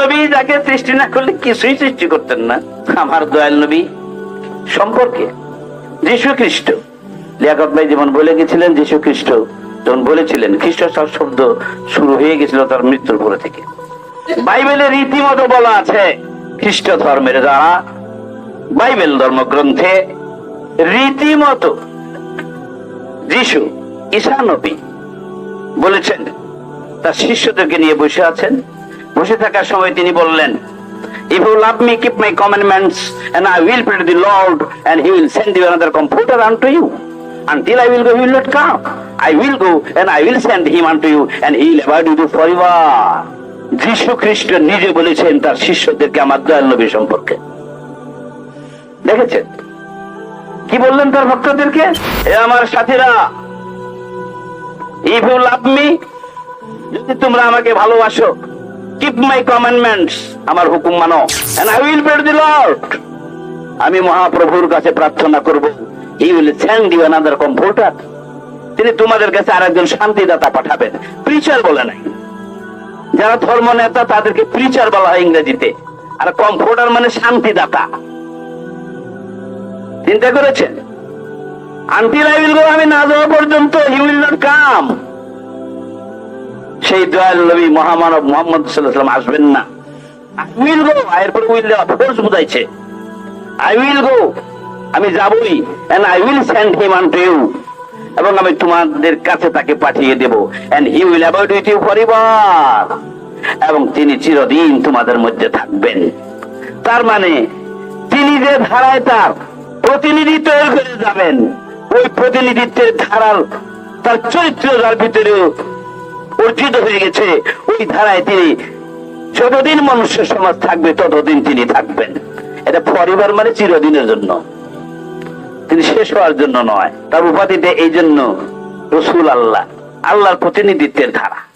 নবী যাকে সৃষ্টি না করলে কিছুই সৃষ্টি করতেন না। আমার দয়াল নবী সম্পর্কে যীশু খ্রিস্ট লিয়াকত ভাই যেমন বলে গেছিলেন যীশু খ্রিস্ট যখন বলেছিলেন খ্রিস্ট শব্দ শুরু হয়ে গেছিল তার মৃত্যুর পরে থেকে। বাইবেলে রীতিমতো বলা আছে, খ্রিস্ট ধর্মের যারা বাইবেল ধর্মগ্রন্থে রীতিমতো যিশু, ঈশা নবী বলেছেন, তার শিষ্যদেরকে নিয়ে বসে আছেন। বসে থাকার সময় তিনি বললেন If you love me, keep my commandments, and I will pray to the Lord, and He will send you another comforter unto you. Until I will go, He will not come. I will go, and I will send Him unto you, and He will abide with you forever. যীশু খ্রিস্ট নিজে বলেছেন তার শিষ্যদেরকে আমার দয়াল নবী সম্পর্কে দেখেছেন কি বললেন তার ভক্তদেরকে এ আমার সাথীরা ইফ ইউ লাভ মি যদি তোমরা আমাকে ভালোবাসো কিপ মাই কমান্ডমেন্টস আমার হুকুম মানো। And I will beg the Lord আমি মহাপ্রভুর কাছে প্রার্থনা করব। He will send you another comforter তিনি তোমাদের কাছে আরেকজন শান্তিদাতা পাঠাবেন। প্রিচার বলে নাই। যারা ধর্ম নেতা, তাদেরকে প্রিচার বলা হয় ইংরেজিতে। আর কমফোর্টার মানে শান্তিদাতা। চিন্তা করেছেন? আনটিল আই উইল গো আমি না যাওয়া পর্যন্ত হি উইল নট কাম সেই দয়াল নবী মহামানব মোহাম্মদ সাল্লাম আসবেন না। উইল গো উইল ফোর্স বুঝাইছে। আই উইল গো আমি যাবই I will him to you এবং আমি তোমাদের কাছে তাকে পাঠিয়ে দেব। হি উইল উইথ ইউ এবং তিনি চিরদিন তোমাদের মধ্যে থাকবেন। তার মানে তিনি যে ধারায় তার প্রতিনিধি তৈরি করে যাবেন, ওই প্রতিনিধিত্বের ধারার তার চরিত্র যার ভিতরে অর্জিত হয়ে গেছে, ওই ধারায় তিনি যতদিন মানুষের সমাজ থাকবে, ততদিন তিনি থাকবেন। এটা পরিবার মানে চিরদিনের জন্য। তিনি শেষ হওয়ার জন্য নয়, তার উপাধিতে এই জন্য রসুল আল্লাহ, আল্লাহর প্রতিনিধিত্বের ধারা।